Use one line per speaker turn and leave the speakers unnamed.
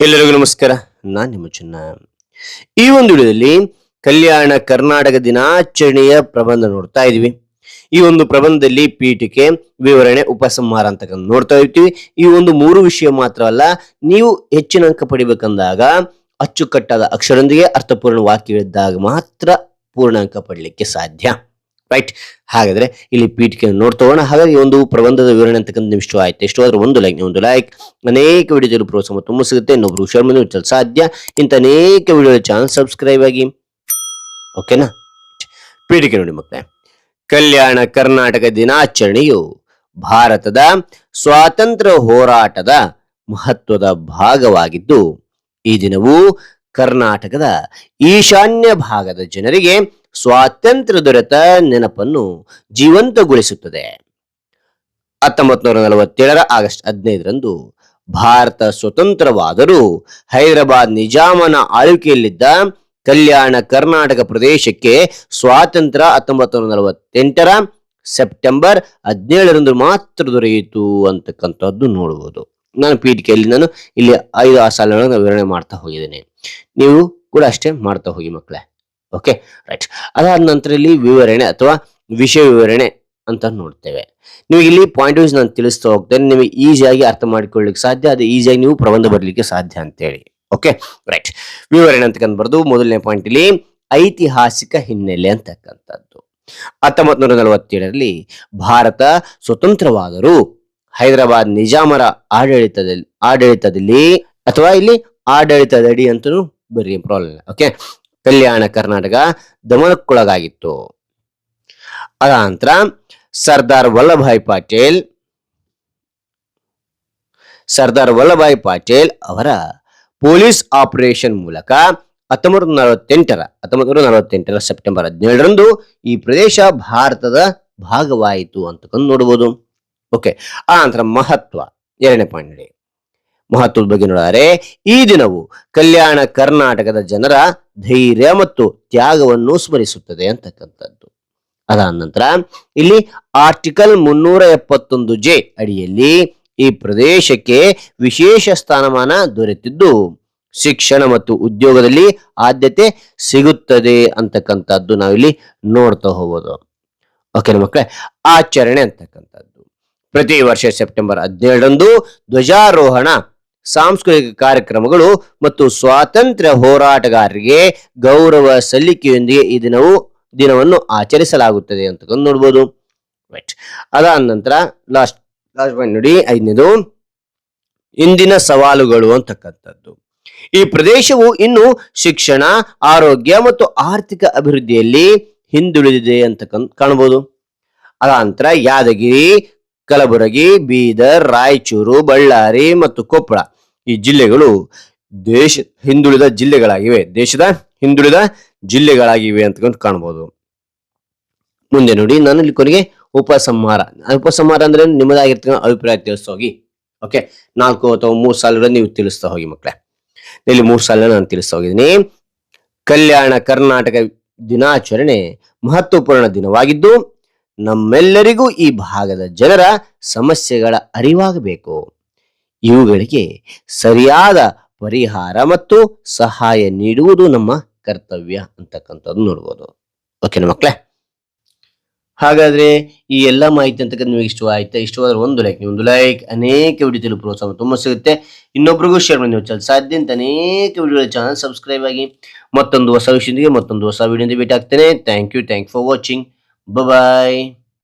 ಎಲ್ಲರಿಗೂ ನಮಸ್ಕಾರ. ನಾನು ನಿಮ್ಮ ಚಿನ್ನ. ಈ ಒಂದು ವಿಡಿಯೋದಲ್ಲಿ ಕಲ್ಯಾಣ ಕರ್ನಾಟಕ ದಿನಾಚರಣೆಯ ಪ್ರಬಂಧ ನೋಡ್ತಾ ಇದೀವಿ. ಈ ಒಂದು ಪ್ರಬಂಧದಲ್ಲಿ ಪೀಠಿಕೆ ವಿವರಣೆ, ಉಪಸಂಹಾರ ಅಂತಕ್ಕಂಥ ನೋಡ್ತಾ ಇರ್ತೀವಿ. ಈ ಒಂದು ಮೂರು ವಿಷಯ ಮಾತ್ರವಲ್ಲ ನೀವು ಹೆಚ್ಚಿನ ಅಂಕ ಪಡಿಬೇಕಂದಾಗ ಅಚ್ಚುಕಟ್ಟಾದ ಅಕ್ಷರದೊಂದಿಗೆ ಅರ್ಥಪೂರ್ಣ ವಾಕ್ಯಗಳಿದ್ದಾಗ ಮಾತ್ರ ಪೂರ್ಣ ಅಂಕ ಪಡಲಿಕ್ಕೆ ಸಾಧ್ಯ. ರೈಟ್ ಹಾಗಾದ್ರೆ ಇಲ್ಲಿ ಪೀಠಿಕೆ ನೋಡ್ತೋಣ ಹಾಗಾಗಿ ಒಂದು ಪ್ರಬಂಧದ ವಿವರಣೆ ಅಂತಕ್ಕಂಥ ನಿಮಿಷ ಆಯ್ತು. ಎಷ್ಟು ಆದ್ರೂ ಒಂದು ಲೈಕ್ ಒಂದು ಲೈಕ್ ಅನೇಕ ವಿಡಿಯೋದಲ್ಲಿ ಪ್ರೋತ್ಸಾಹ ತುಂಬ ಸಿಗುತ್ತೆ. ಇನ್ನೊಬ್ರು ಹುಷಾರ್ ಮಾಡಿ ಸಾಧ್ಯ. ಇಂಥ ಅನೇಕ ವಿಡಿಯೋ ಚಾನಲ್ ಸಬ್ಸ್ಕ್ರೈಬ್ ಆಗಿ. ಓಕೆನಾ ಪೀಠಿಕೆ ನೋಡಿ ಮತ್ತೆ ಕಲ್ಯಾಣ ಕರ್ನಾಟಕ ದಿನಾಚರಣೆಯು ಭಾರತದ ಸ್ವಾತಂತ್ರ್ಯ ಹೋರಾಟದ ಮಹತ್ವದ ಭಾಗವಾಗಿದ್ದು, ಈ ದಿನವು ಕರ್ನಾಟಕದ ಈಶಾನ್ಯ ಭಾಗದ ಜನರಿಗೆ ಸ್ವಾತಂತ್ರ್ಯ ದೊರೆತ ನೆನಪನ್ನು ಜೀವಂತಗೊಳಿಸುತ್ತದೆ. ಹತ್ತೊಂಬತ್ತು ನೂರ ನಲವತ್ತೇಳರ ಆಗಸ್ಟ್ ಹದಿನೈದರಂದು ಭಾರತ ಸ್ವತಂತ್ರವಾದರೂ ಹೈದರಾಬಾದ್ ನಿಜಾಮನ ಆಳ್ವಿಕೆಯಲ್ಲಿದ್ದ ಕಲ್ಯಾಣ ಕರ್ನಾಟಕ ಪ್ರದೇಶಕ್ಕೆ ಸ್ವಾತಂತ್ರ್ಯ ಹತ್ತೊಂಬತ್ತು ನೂರ ನಲವತ್ತೆಂಟರ ಸೆಪ್ಟೆಂಬರ್ ಹದಿನೇಳರಂದು ಮಾತ್ರ ದೊರೆಯಿತು ಅಂತಕ್ಕಂಥದ್ದು ನೋಡಬಹುದು. ನಾನು ಪೀಠಿಕೆಯಲ್ಲಿ ನಾನು ಇಲ್ಲಿ ಐದು ಆ ಸಾಲಗಳನ್ನು ವಿವರಣೆ ಮಾಡ್ತಾ ಹೋಗಿದ್ದೇನೆ. ನೀವು ಕೂಡ ಅಷ್ಟೇ ಮಾಡ್ತಾ ಹೋಗಿ ಮಕ್ಕಳೇ. ಓಕೆ ರೈಟ್ ಅದಾದ ನಂತರ ಇಲ್ಲಿ ವಿವರಣೆ ಅಥವಾ ವಿಷಯ ವಿವರಣೆ ಅಂತ ನೋಡ್ತೇವೆ. ನೀವು ಇಲ್ಲಿ ಪಾಯಿಂಟ್ ವೈಸ್ ನಾನು ತಿಳಿಸ್ತಾ ಹೋಗ್ತೇನೆ, ನಿಮಗೆ ಈಸಿಯಾಗಿ ಅರ್ಥ ಮಾಡಿಕೊಳ್ಳಿಕ್ಕೆ ಸಾಧ್ಯ, ಅದು ಈಸಿಯಾಗಿ ನೀವು ಪ್ರಬಂಧ ಬರಲಿಕ್ಕೆ ಸಾಧ್ಯ ಅಂತೇಳಿ. ಓಕೆ ರೈಟ್ ವಿವರಣೆ ಅಂತಕ್ಕಂಥ ಬರ್ದು ಮೊದಲನೇ ಪಾಯಿಂಟ್ ಇಲ್ಲಿ ಐತಿಹಾಸಿಕ ಹಿನ್ನೆಲೆ ಅಂತಕ್ಕಂಥದ್ದು. ಹತ್ತೊಂಬತ್ ನೂರ ನಲವತ್ತೇಳರಲ್ಲಿ ಭಾರತ ಸ್ವತಂತ್ರವಾದರೂ ಹೈದರಾಬಾದ್ ನಿಜಾಮರ ಆಡಳಿತದಲ್ಲಿ ಆಡಳಿತದಲ್ಲಿ ಅಥವಾ ಇಲ್ಲಿ ಆಡಳಿತದಡಿ ಅಂತಲೂ ಬರೀ ಪ್ರಾಬ್ಲಮ್ ಓಕೆ ಕಲ್ಯಾಣ ಕರ್ನಾಟಕ ದಮನಕ್ಕೊಳಗಾಗಿತ್ತು. ಅದ ನಂತರ ಸರ್ದಾರ್ ವಲ್ಲಭಾಯ್ ಪಾಟೇಲ್, ಸರ್ದಾರ್ ವಲ್ಲಭಾಯ್ ಪಾಟೇಲ್ ಅವರ ಪೊಲೀಸ್ ಆಪರೇಷನ್ ಮೂಲಕ ಹತ್ತೊಂಬತ್ತು ನಲವತ್ತೆಂಟರ ಹತ್ತೊಂಬತ್ತು ನಲವತ್ತೆಂಟರ ಸೆಪ್ಟೆಂಬರ್ ಹದಿನೇಳರಂದು ಈ ಪ್ರದೇಶ ಭಾರತದ ಭಾಗವಾಯಿತು ಅಂತಕೊಂಡು ನೋಡಬಹುದು ಓಕೆ ಆ ನಂತರ ಮಹತ್ವ, ಎರಡನೇ ಪಾಯಿಂಟ್ ಮಹತ್ವದ ಬಗ್ಗೆ ನೋಡಿದರೆ, ಈ ದಿನವು ಕಲ್ಯಾಣ ಕರ್ನಾಟಕದ ಜನರ ಧೈರ್ಯ ಮತ್ತು ತ್ಯಾಗವನ್ನು ಸ್ಮರಿಸುತ್ತದೆ ಅಂತಕ್ಕಂಥದ್ದು. ಅದಾದ ನಂತರ ಇಲ್ಲಿ ಆರ್ಟಿಕಲ್ ಮುನ್ನೂರ ಎಪ್ಪತ್ತೊಂದು ಜೆ ಅಡಿಯಲ್ಲಿ ಈ ಪ್ರದೇಶಕ್ಕೆ ವಿಶೇಷ ಸ್ಥಾನಮಾನ ದೊರೆತಿದ್ದು, ಶಿಕ್ಷಣ ಮತ್ತು ಉದ್ಯೋಗದಲ್ಲಿ ಆದ್ಯತೆ ಸಿಗುತ್ತದೆ ಅಂತಕ್ಕಂಥದ್ದು ನಾವಿಲ್ಲಿ ನೋಡ್ತಾ ಹೋಗೋದು. ಓಕೆ ಮಕ್ಕಳೇ, ಆಚರಣೆ ಅಂತಕ್ಕಂಥದ್ದು. ಪ್ರತಿ ವರ್ಷ ಸೆಪ್ಟೆಂಬರ್ ಹದಿನೇಳರಂದು ಧ್ವಜಾರೋಹಣ ಸಾಂಸ್ಕೃತಿಕ ಕಾರ್ಯಕ್ರಮಗಳು ಮತ್ತು ಸ್ವಾತಂತ್ರ್ಯ ಹೋರಾಟಗಾರರಿಗೆ ಗೌರವ ಸಲ್ಲಿಕೆಯೊಂದಿಗೆ ಈ ದಿನವು ದಿನವನ್ನು ಆಚರಿಸಲಾಗುತ್ತದೆ ಅಂತ ನೋಡ್ಬೋದು. ರೈಟ್ ಅದಾದ ನಂತರ ಲಾಸ್ಟ್ ಲಾಸ್ಟ್ ಪಾಯಿಂಟ್ ನೋಡಿ, ಐದನೇದು, ಇಂದಿನ ಸವಾಲುಗಳು ಅಂತಕ್ಕಂಥದ್ದು. ಈ ಪ್ರದೇಶವು ಇನ್ನು ಶಿಕ್ಷಣ, ಆರೋಗ್ಯ ಮತ್ತು ಆರ್ಥಿಕ ಅಭಿವೃದ್ಧಿಯಲ್ಲಿ ಹಿಂದುಳಿದಿದೆ ಅಂತ ಕಾಣಬಹುದು ಅದ ನಂತರ ಯಾದಗಿರಿ ಕಲಬುರಗಿ, ಬೀದರ್, ರಾಯಚೂರು, ಬಳ್ಳಾರಿ ಮತ್ತು ಕೊಪ್ಪಳ ಈ ಜಿಲ್ಲೆಗಳು ದೇಶ ಹಿಂದುಳಿದ ಜಿಲ್ಲೆಗಳಾಗಿವೆ. ದೇಶದ ಹಿಂದುಳಿದ ಜಿಲ್ಲೆಗಳಾಗಿವೆ ಅಂತಕೊಂಡು ಕಾಣ್ಬೋದು. ಮುಂದೆ ನೋಡಿ, ನಾನು ಇಲ್ಲಿ ಕೊನೆಗೆ ಉಪಸಂಹಾರ. ಉಪಸಂಹಾರ ಅಂದ್ರೆ ನಿಮ್ಮದಾಗಿರ್ತಕ್ಕಂಥ ಅಭಿಪ್ರಾಯ ತಿಳಿಸ್ತಾ ಹೋಗಿ. ಓಕೆ ನಾಲ್ಕು ಅಥವಾ ಮೂರು ಸಾಲುಗಳ ನೀವು ತಿಳಿಸ್ತಾ ಹೋಗಿ ಮಕ್ಕಳೇ ಇಲ್ಲಿ ಮೂರು ಸಾಲ ನಾನು ತಿಳಿಸ್ತಾ ಹೋಗಿದ್ದೀನಿ. ಕಲ್ಯಾಣ ಕರ್ನಾಟಕ ದಿನಾಚರಣೆ ಮಹತ್ವಪೂರ್ಣ ದಿನವಾಗಿದ್ದು ನಮ್ಮೆಲ್ಲರಿಗೂ ಈ ಭಾಗದ ಜನರ ಸಮಸ್ಯೆಗಳ ಅರಿವಾಗಬೇಕು. ಇವುಗಳಿಗೆ ಸರಿಯಾದ ಪರಿಹಾರ ಮತ್ತು ಸಹಾಯ ನೀಡುವುದು ನಮ್ಮ ಕರ್ತವ್ಯ ಅಂತಕ್ಕಂಥದ್ದು ನೋಡ್ಬೋದು. ಓಕೆನಾ ಮಕ್ಕಳೇ ಹಾಗಾದ್ರೆ ಈ ಎಲ್ಲ ಮಾಹಿತಿ ಅಂತಕ್ಕಂಥ ನಿಮಗೆ ಇಷ್ಟವಾಯ್ತಾ ಇಷ್ಟವಾದ್ರೆ ಒಂದು ಲೈಕ್ ಒಂದು ಲೈಕ್ ಅನೇಕ ವಿಡಿಯೋದಲ್ಲಿ ಪ್ರೋತ್ಸಾಹ ತುಂಬ ಸಿಗುತ್ತೆ. ಇನ್ನೊಬ್ರಿಗೂ ಶೇರ್ ಮಾಡಿ ನೀವು ಸಾಧ್ಯ ಅಂತ ಅನೇಕ ವಿಡಿಯೋಗಳ ಚಾನಲ್ ಸಬ್ಸ್ಕ್ರೈಬ್ ಆಗಿ ಮತ್ತೊಂದು ಹೊಸ ವಿಷಯದೊಂದಿಗೆ ಮತ್ತೊಂದು ಹೊಸ ವಿಡಿಯೋದಿಂದ ಭೇಟಿ ಆಗ್ತೇನೆ. Thank you thank for watching Bye-bye.